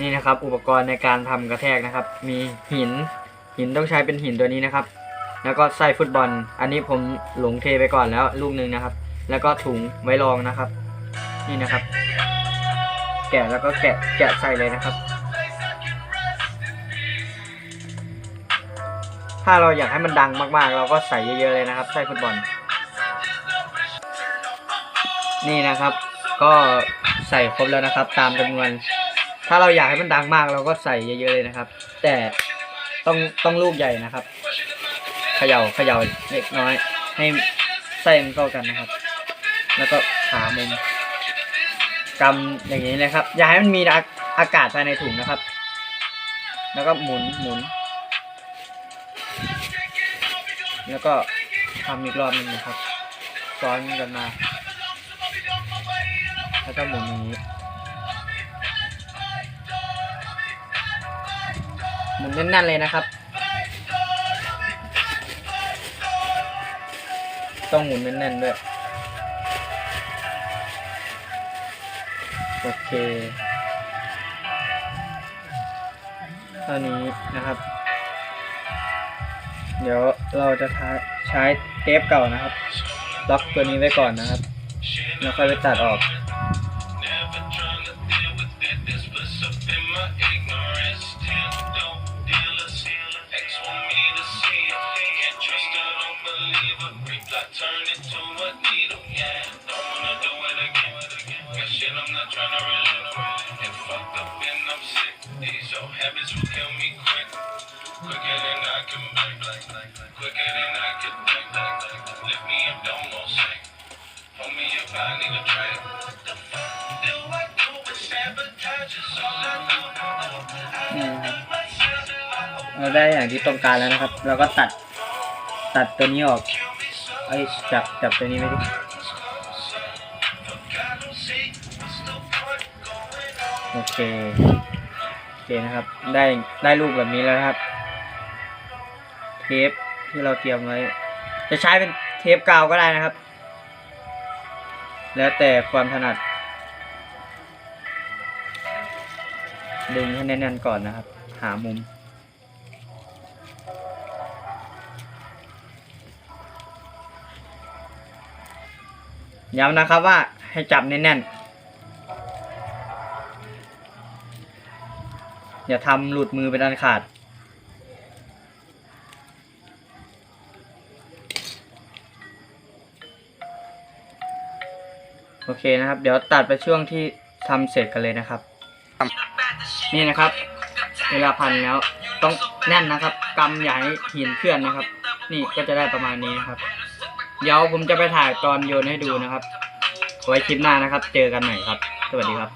นี่นะครับ อุปกรณ์ในการทำกระแทกนะครับ มีหินหินต้องใช้เป็นหินตัวนี้นะครับ แล้วก็ไส้ฟุตบอล อันนี้ผมหลงเทไปก่อนแล้วลูกหนึ่งนะครับ แล้วก็ถุงไว้รองนะครับ นี่นะครับ แกะแล้วก็แกะแกะใส่เลยนะครับ ถ้าเราอยากให้มันดังมากๆ เราก็ใส่เยอะๆเลยนะครับไส้ฟุตบอล นี่นะครับ ก็ใส่ครบแล้วนะครับ ตามจำนวน ถ้าเราอยากให้มันดังมากเราก็ใส่เยอะๆเลยนะครับ แต่ต้องต้องลูกใหญ่นะครับเขย่าเขย่าเล็กน้อย ให้ไส้มันเข้ากันนะครับ แล้วก็ขามุมกำอย่างนี้นะครับ อย่าให้มันมีอาอากาศภายในถุงนะครับ แล้วก็หมุนหมุน แล้วก็ทำอีกรอบหนึงนะครับซ้อนกันมา แล้วก็หมุนอย่างนี้ หมุนแน่นๆเลยนะครับ ต้องหมุนแน่นๆด้วย โอเคเท่านี้นะครับ เดี๋ยวเราจะใช้ใช้เทปเก่านะครับ ล็อกตัวนี้ไว้ก่อนนะครับ แล้วค่อยไปตัดออก เราได้อย่างที่ต้องการแล้วนะครับ เราก็ตัดตัดตัวนี้ออก ไอ้ยจับจับตัวนี้ไม่ด้โอเคโอเคนะครับ ได้ได้รูปแบบนี้แล้วครับ เทปที่เราเตรียมไว้ จะใช้เป็นเทปกาวก็ได้นะครับ แล้วแต่ความถนัด ดึงให้แน่นๆก่อนนะครับ หามุม ย้ำนะครับว่าให้จับแน่นๆ อย่าทำหลุดมือเป็นอันขาด โอเคนะครับ เดี๋ยวตัดไปช่วงที่ทำเสร็จกันเลยนะครับ นี่นะครับ เวลาพันแล้วต้องแน่นนะครับกำอย่าให้หินเคลื่อนนะครับ นี่ก็จะได้ประมาณนี้นะครับ เดี๋ยวผมจะไปถ่ายตอนโยนให้ดูนะครับ ไว้คลิปหน้านะครับ เจอกันใหม่ครับ สวัสดีครับ